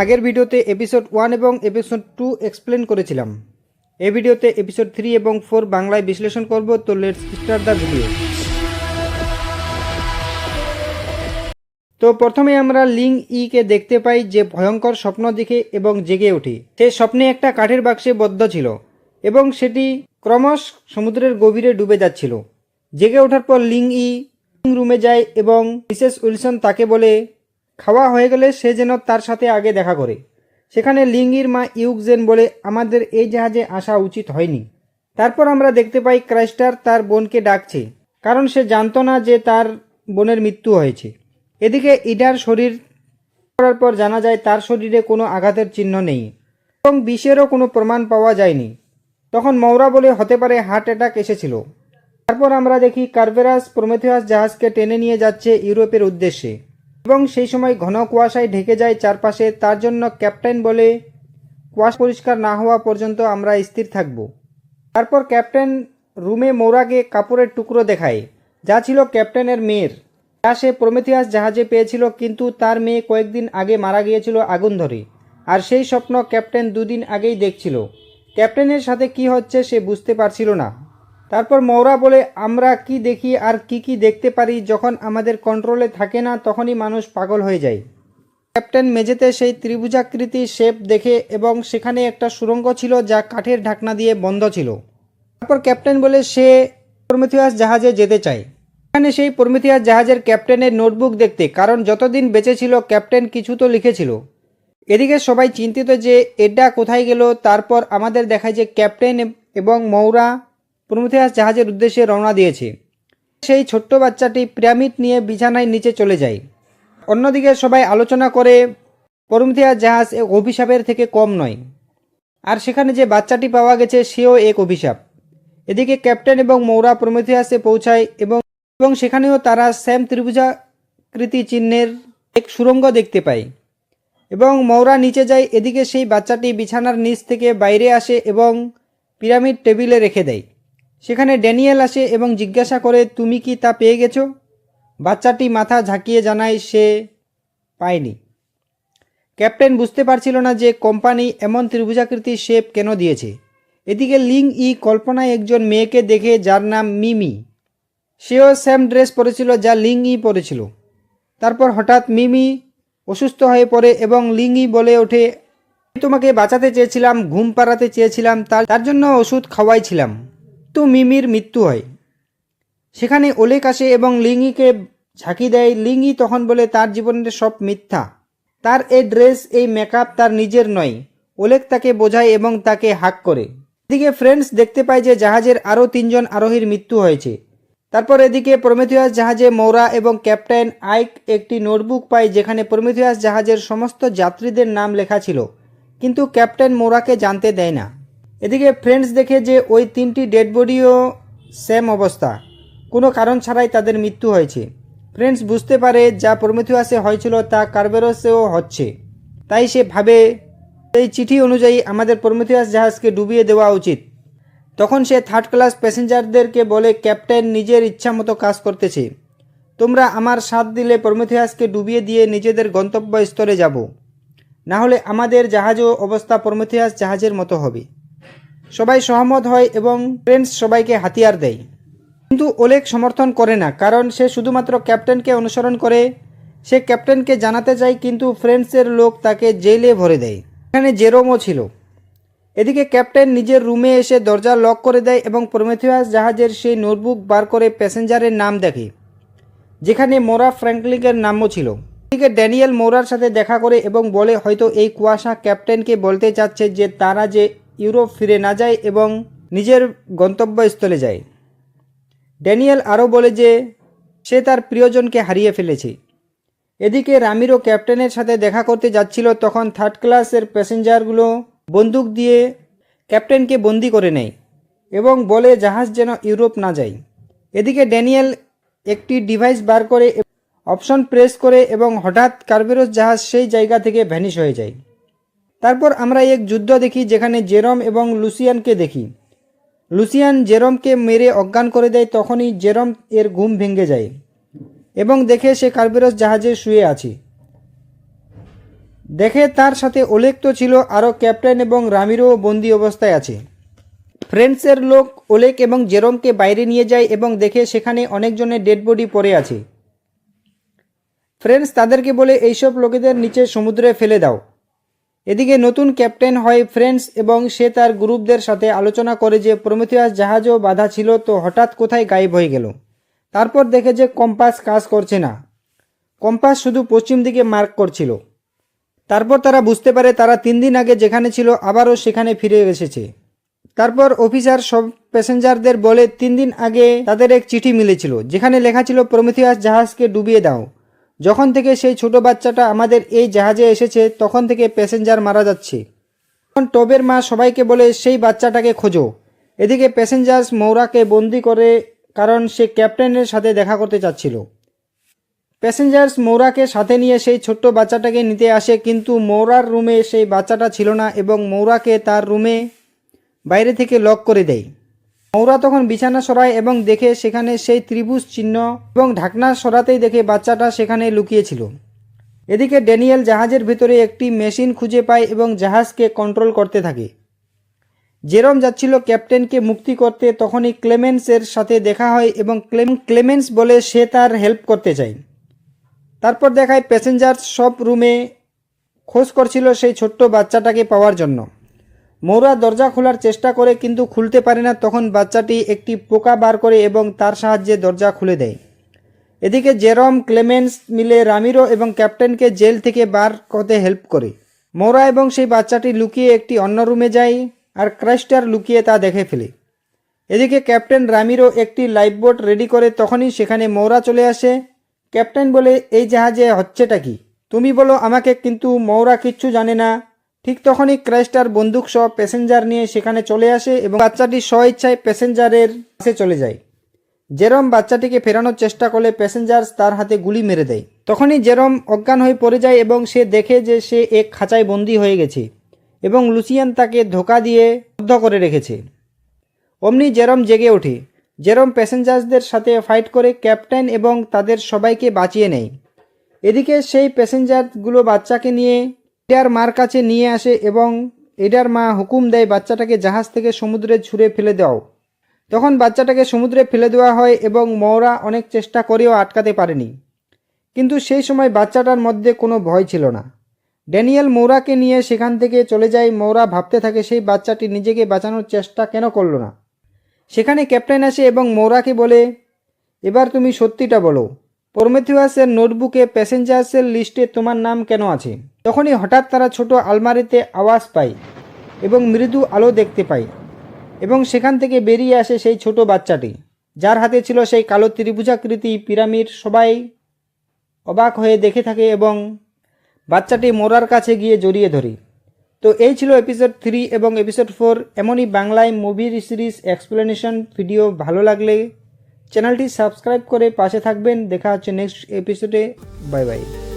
আগের ভিডিওতে episode one এবং এপিসোড টু এক্সপ্লেন করেছিলাম। এই ভিডিওতে এপিসোড থ্রি এবং ফোর বাংলায় বিশ্লেষণ করব, তো লেটস স্টার্ট দ্য ভিডিও তো প্রথমে আমরা লিং ই কে দেখতে পাই, যে ভয়ঙ্কর স্বপ্ন দেখে এবং জেগে ওঠে। সে স্বপ্নে একটা কাঠের বাক্সে বদ্ধ ছিল এবং সেটি ক্রমশ সমুদ্রের গভীরে ডুবে যাচ্ছিল। জেগে ওঠার পর লিং ই রুমে যায় এবং মিসেস উইলসন তাকে বলে, খাওয়া হয়ে গেলে সে যেন তার সাথে আগে দেখা করে। সেখানে লিঙ্গির মা ইউকজেন বলে, আমাদের এই জাহাজে আসা উচিত হয়নি। তারপর আমরা দেখতে পাই ক্রাইস্টার তার বোনকে ডাকছে, কারণ সে জানতো না যে তার বোনের মৃত্যু হয়েছে। এদিকে ইডার শরীর করার পর জানা যায় তার শরীরে কোনো আঘাতের চিহ্ন নেই এবং বিষেরও কোনো প্রমাণ পাওয়া যায়নি। তখন মৌরা বলে, হতে পারে হার্ট অ্যাটাক এসেছিল। তারপর আমরা দেখি কার্বেরাস, প্রমেথিয়াস জাহাজকে টেনে নিয়ে যাচ্ছে ইউরোপের উদ্দেশ্যে। এবং সেই সময় ঘন কুয়াশায় ঢেকে যায় চারপাশে, তার জন্য ক্যাপ্টেন বলে কুয়াশ পরিষ্কার না হওয়া পর্যন্ত আমরা স্থির থাকব। তারপর ক্যাপ্টেন রুমে মৌরাকে কাপড়ের টুকরো দেখায়, যা ছিল ক্যাপ্টেনের মেয়ের। যা সে প্রমেথিয়াস জাহাজে পেয়েছিল, কিন্তু তার মেয়ে কয়েকদিন আগে মারা গিয়েছিল আগুন ধরে। আর সেই স্বপ্ন ক্যাপ্টেন দুদিন আগেই দেখছিল। ক্যাপ্টেনের সাথে কি হচ্ছে সে বুঝতে পারছিল না। তারপর মৌরা বলে, আমরা কি দেখি আর কি কি দেখতে পারি যখন আমাদের কন্ট্রোলে থাকে না, তখনই মানুষ পাগল হয়ে যায়। ক্যাপ্টেন মেঝেতে সেই ত্রিভুজাকৃতি শেপ দেখে এবং সেখানে একটা সুড়ঙ্গ ছিল যা কাঠের ঢাকনা দিয়ে বন্ধ ছিল। তারপর ক্যাপ্টেন বলে, সে প্রমিথিয়াস জাহাজে যেতে চায়। এখানে সেই প্রমিথিয়াস জাহাজের ক্যাপ্টেনের নোটবুক দেখতে, কারণ যতদিন বেঁচে ছিল ক্যাপ্টেন কিছু তো লিখেছিল। এদিকে সবাই চিন্তিত যে, এটা কোথায় গেল? তারপর আমাদের দেখায় যে ক্যাপ্টেন এবং মৌরা প্রমিথিয়াস জাহাজের উদ্দেশ্যে রওনা দিয়েছে। সেই ছোট্ট বাচ্চাটি পিরামিড নিয়ে বিছানায় নিচে চলে যায়। অন্যদিকে সবাই আলোচনা করে, প্রমিথিয়াস জাহাজ এক অভিশাপের থেকে কম নয়। আর সেখানে যে বাচ্চাটি পাওয়া গেছে, সেও এক অভিশাপ। এদিকে ক্যাপ্টেন এবং মৌরা প্রমিথিয়াসে পৌঁছায় এবং এবং সেখানেও তারা স্যাম ত্রিভুজাকৃতি চিহ্নের এক সুড়ঙ্গ দেখতে পায়। এবং মৌরা নিচে যায়, এদিকে সেই বাচ্চাটি বিছানার নিচ থেকে বাইরে আসে এবং পিরামিড টেবিলে রেখে দেয়। সেখানে ড্যানিয়েল আসে এবং জিজ্ঞাসা করে, তুমি কি তা পেয়ে গেছো? বাচ্চাটি মাথা ঝাঁকিয়ে জানায়, সে পায়নি। ক্যাপ্টেন বুঝতে পারছিল না যে কোম্পানি এমন ত্রিভুজাকৃতি শেপ কেন দিয়েছে। এদিকে লিং ই কল্পনায় একজন মেয়েকে দেখে যার নাম মিমি। সেও সেম ড্রেস পরেছিল যা লিং ই পরেছিল। তারপর হঠাৎ মিমি অসুস্থ হয়ে পড়ে এবং লিং ই বলে ওঠে, "আমি তোমাকে বাঁচাতে চেয়েছিলাম, ঘুম পাড়াতে চেয়েছিলাম তার জন্য ওষুধ খাওয়াইছিলাম। মিমির মৃত্যু হয়। সেখানে ওলেক আসে এবং লিঙ্গিকে ঝাঁকি দেয়। লিঙ্গি তখন বলে, তার জীবনের সব মিথ্যা। তার এই ড্রেস, এই মেকআপ তার নিজের নয়। ওলেক তাকে বোঝায় এবং তাকে হাক করে। এদিকে ফ্রেন্ডস দেখতে পায় যে জাহাজের আরও তিনজন আরোহীর মৃত্যু হয়েছে। তারপর এদিকে প্রমেথিয়াস জাহাজে মৌরা এবং ক্যাপ্টেন আইক একটি নোটবুক পায়, যেখানে প্রমেথিয়াস জাহাজের সমস্ত যাত্রীদের নাম লেখা ছিল। কিন্তু ক্যাপ্টেন মৌরাকে জানতে দেয় না। এদিকে ফ্রেন্ডস দেখে যে ওই তিনটি ডেড বডিও সেম অবস্থা। কোনো কারণ ছাড়াই তাদের মৃত্যু হয়েছে। ফ্রেন্ডস বুঝতে পারে যা প্রমিথিয়াসে হয়েছিল তা কার্বেরসেও হচ্ছে। তাই সে ভাবে, এই চিঠি অনুযায়ী আমাদের প্রমিথিয়াস জাহাজকে ডুবিয়ে দেওয়া উচিত। তখন সে থার্ড ক্লাস প্যাসেঞ্জারদেরকে বলে ক্যাপ্টেন নিজের ইচ্ছা মতো কাজ করতেছে। তোমরা আমার সাথ দিলে প্রমিথিয়াসকে ডুবিয়ে দিয়ে নিজেদের গন্তব্যস্থলে যাব। না হলে আমাদের জাহাজও অবস্থা প্রমিথিয়াস জাহাজের মতো হবে। সবাই সহমত হয় এবং ফ্রেন্ডস সবাইকে হাতিয়ার দেয়। কিন্তু ওলেক সমর্থন করে না, কারণ সে শুধুমাত্র ক্যাপ্টেনকে অনুসরণ করে। সে ক্যাপ্টেনকে জানাতে চায়, কিন্তু ফ্রেন্ডসের লোক তাকে জেলে ভরে দেয়। এখানে জেরোমও ছিল। এদিকে ক্যাপ্টেন নিজের রুমে এসে দরজা লক করে দেয় এবং প্রমেথিয়াস জাহাজের সেই নোটবুক বার করে প্যাসেঞ্জারের নাম দেখে, যেখানে মোরা ফ্র্যাঙ্কলিকের নামও ছিল। এদিকে ড্যানিয়েল মোরার সাথে দেখা করে এবং বলে, হয়তো এই কুয়াশা ক্যাপ্টেনকে বলতে চাচ্ছে যে তারা যে ইউরোপ ফিরে না যায় এবং নিজের গন্তব্যস্থলে যায়। ড্যানিয়েল আরও বলে যে, সে তার প্রিয়জনকে হারিয়ে ফেলেছে। এদিকে রামিরও ক্যাপ্টেনের সাথে দেখা করতে যাচ্ছিল, তখন থার্ড ক্লাসের প্যাসেঞ্জারগুলো বন্দুক দিয়ে ক্যাপ্টেনকে বন্দি করে নেয় এবং বলে, জাহাজ যেন ইউরোপ না যায়। এদিকে ড্যানিয়েল একটি ডিভাইস বার করে অপশন প্রেস করে এবং হঠাৎ কার্বেরস জাহাজ সেই জায়গা থেকে ভ্যানিশ হয়ে যায়। তারপর আমরা এক যুদ্ধ দেখি যেখানে জেরম এবং লুসিয়ানকে দেখি। লুসিয়ান জেরমকে মেরে অজ্ঞান করে দেয়, তখনই জেরম এর ঘুম ভেঙে যায় এবং দেখে সে কার্বেরস জাহাজে শুয়ে আছে। দেখে তার সাথে ওলেক তো ছিল, আরও ক্যাপ্টেন এবং রামিরও বন্দি অবস্থায় আছে। ফ্রেন্ডসের লোক ওলেক এবং জেরমকে বাইরে নিয়ে যায় এবং দেখে সেখানে অনেকজনের ডেড বডি পড়ে আছে। ফ্রেন্ডস, তাদেরকে বলে, এইসব লোকেদের নিচে সমুদ্রে ফেলে দাও। এদিকে নতুন ক্যাপ্টেন হয় ফ্রেন্ডস এবং সে তার গ্রুপদের সাথে আলোচনা করে যে প্রমিথিয়াস জাহাজও বাধা ছিল তো হঠাৎ কোথায় গায়েব হয়ে গেল। তারপর দেখে যে কম্পাস কাজ করছে না। কম্পাস শুধু পশ্চিম দিকে মার্ক করছিল। তারপর তারা বুঝতে পারে তারা তিন দিন আগে যেখানে ছিল আবারও সেখানে ফিরে এসেছে। তারপর অফিসার সব প্যাসেঞ্জারদের বলে, তিন দিন আগে তাদের এক চিঠি মিলেছিল, যেখানে লেখা ছিল, প্রমিথিয়াস জাহাজকে ডুবিয়ে দাও। যখন থেকে সেই ছোট বাচ্চাটা আমাদের এই জাহাজে এসেছে, তখন থেকে প্যাসেঞ্জার মারা যাচ্ছে। তখন টবের মা সবাইকে বলে, সেই বাচ্চাটাকে খোঁজো। এদিকে প্যাসেঞ্জার্স মৌরাকে বন্দি করে, কারণ সে ক্যাপ্টেনের সাথে দেখা করতে চাচ্ছিল। প্যাসেঞ্জার্স মৌরাকে সাথে নিয়ে সেই ছোট্ট বাচ্চাটাকে নিতে আসে, কিন্তু মৌরার রুমে সেই বাচ্চাটা ছিল না এবং মৌরাকে তার রুমে বাইরে থেকে লক করে দেয়। মৌরা তখন বিছানা সরায় এবং দেখে সেখানে সেই ত্রিভুজ চিহ্ন এবং ঢাকনা সরাতেই দেখে বাচ্চাটা সেখানে লুকিয়েছিল। এদিকে ড্যানিয়েল জাহাজের ভিতরে একটি মেশিন খুঁজে পায় এবং জাহাজকে কন্ট্রোল করতে থাকে। জেরম যাচ্ছিল ক্যাপ্টেনকে মুক্তি করতে তখনই ক্লেমেন্সের সাথে দেখা হয় এবং ক্লেম, ক্লেমেন্স বলে সে তার হেল্প করতে চায়। তারপর দেখায় প্যাসেঞ্জার সব রুমে খোঁজ করছিল সেই ছোট্ট বাচ্চাটাকে পাওয়ার জন্য। মৌরা দরজা খোলার চেষ্টা করে কিন্তু খুলতে পারে না। তখন বাচ্চাটি একটি পোকা বার করে এবং তার সাহায্যে দরজা খুলে দেয়। এদিকে জেরম ক্লেমেন্স মিলে রামিরো এবং ক্যাপ্টেনকে জেল থেকে বার করতে হেল্প করে। মৌরা এবং সেই বাচ্চাটি লুকিয়ে একটি অন্য রুমে যায় আর ক্রাইস্টার লুকিয়ে তা দেখে ফেলে। এদিকে ক্যাপ্টেন রামিরো একটি লাইফবোট রেডি করে তখনই সেখানে মৌরা চলে আসে। ক্যাপ্টেন বলে, এই জাহাজে হচ্ছেটা কি? তুমি বলো, আমাকে কিন্তু মৌরা কিচ্ছু জানে না। ঠিক তখনই ক্রাইস্টার বন্দুক সহ প্যাসেঞ্জার নিয়ে সেখানে চলে আসে এবং বাচ্চাটি স্বইচ্ছায় প্যাসেঞ্জারের কাছে চলে যায়। জেরম বাচ্চাটিকে ফেরানোর চেষ্টা করলে প্যাসেঞ্জার তার হাতে গুলি মেরে দেয়। তখনই জেরম অজ্ঞান হয়ে পড়ে যায় এবং সে দেখে যে সে এক খাঁচায় বন্দি হয়ে গেছে এবং লুসিয়ান তাকে ধোকা দিয়ে বদ্ধ করে রেখেছে। অমনি জেরম জেগে ওঠে। জেরম প্যাসেঞ্জারদের সাথে ফাইট করে ক্যাপ্টেন এবং তাদের সবাইকে বাঁচিয়ে নেয়। এদিকে সেই প্যাসেঞ্জারগুলো বাচ্চাকে নিয়ে এডার মার কাছে নিয়ে আসে এবং এডার মা হুকুম দেয় বাচ্চাটাকে জাহাজ থেকে সমুদ্রে ছুঁড়ে ফেলে দাও তখন বাচ্চাটাকে সমুদ্রে ফেলে দেওয়া হয় এবং মৌরা অনেক চেষ্টা করেও আটকাতে পারেনি। কিন্তু সেই সময় বাচ্চাটার মধ্যে কোনো ভয় ছিল না। ড্যানিয়েল মৌরাকে নিয়ে সেখান থেকে চলে যায়। মৌরা ভাবতে থাকে সেই বাচ্চাটি নিজেকে বাঁচানোর চেষ্টা কেন করল না। সেখানে ক্যাপ্টেন আসে এবং মৌরাকে বলে, এবার তুমি সত্যিটা বলো। প্রমেথিয়াসের নোটবুকে প্যাসেঞ্জার্সের লিস্টে তোমার নাম কেন আছে? তখনই হঠাৎ তারা ছোট আলমারিতে আওয়াজ পায় এবং মৃদু আলো দেখতে পায় এবং সেখান থেকে বেরিয়ে আসে সেই ছোট বাচ্চাটি। যার হাতে ছিল সেই কালো ত্রিভুজাকৃতি পিরামিড। সবাই অবাক হয়ে দেখে থাকে এবং বাচ্চাটি মোরার কাছে গিয়ে জড়িয়ে ধরি। তো এই ছিল এপিসোড থ্রি এবং এপিসোড ফোর এমনই বাংলায় মুভির সিরিজ এক্সপ্লেনেশন ভিডিও ভালো লাগলে চ্যানেলটি সাবস্ক্রাইব করে পাশে থাকবেন। দেখা হচ্ছে নেক্সট এপিসোডে বাই বাই